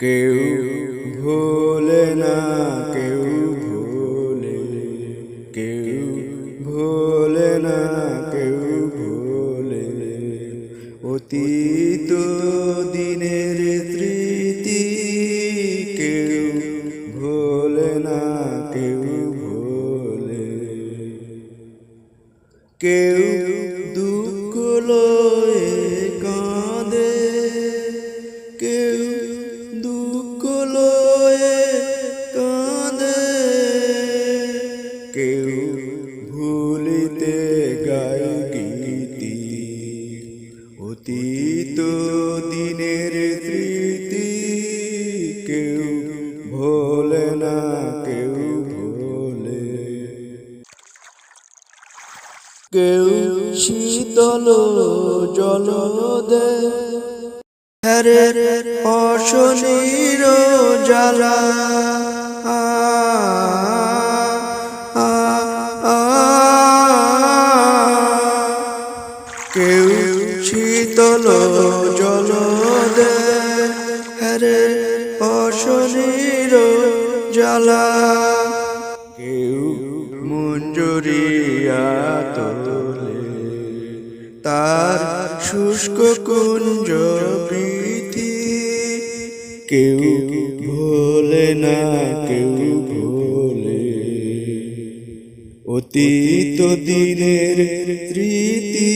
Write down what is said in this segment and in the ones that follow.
কেউ ভোলে না কেউ কেউ দুঃখ লয়ে কেউ শীতল জল দে হরে অশনির জ্বালা। কেউ শীতল জল দে হরে অশনির জ্বালা। কেউ মঞ্জুরিয়া তোলে তার শুষ্ক কুঞ্জ প্রীতি। কেউ ভোলে না কেউ ভোলে। অতীত দিনের স্মৃতি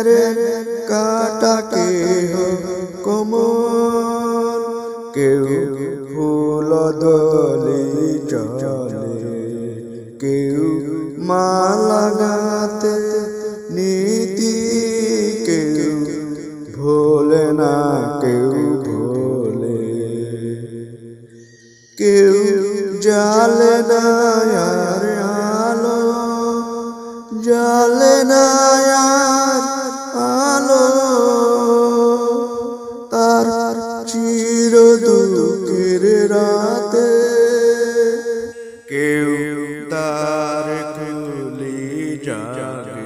হরে কাটা কেহ কমল কেউ ফুল দলি চলে কেউ মালা গাতে নীতি, কেউ ভোলে না, কেউ ভোলে। কেউ জালে না আলো জালে না চির দুঃখের রাতে। কেউ তার খুলি যাবে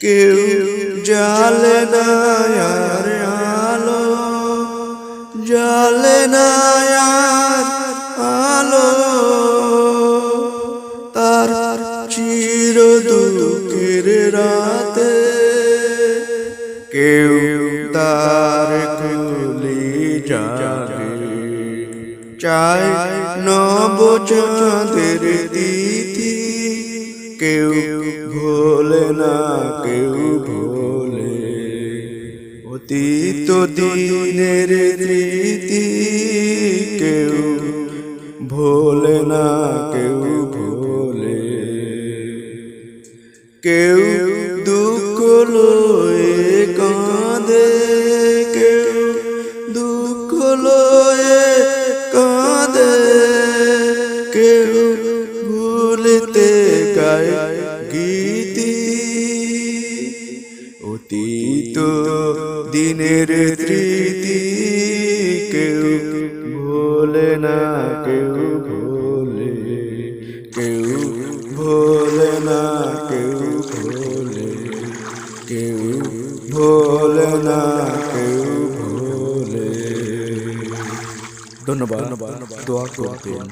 কেউ জালে না আর আলো। জালে না আর আলো। তার চির দুঃখের রাতে। কেউ তার চাই নব চাঁদের তিথি কেউ ভোলে না, কেউ ভোলে। অতীত দিনের রীতি। কেউ ভোলে না, কেউ ভোলে। কেউ অতীত দিনের স্মৃতি কেউ ভোলে না, কেউ ভোলে কেউ ভোলে না, কেউ ভোলে কেউ ভোলে না, কেউ ভোলে। ধন্যবাদ দোয়া করবেন।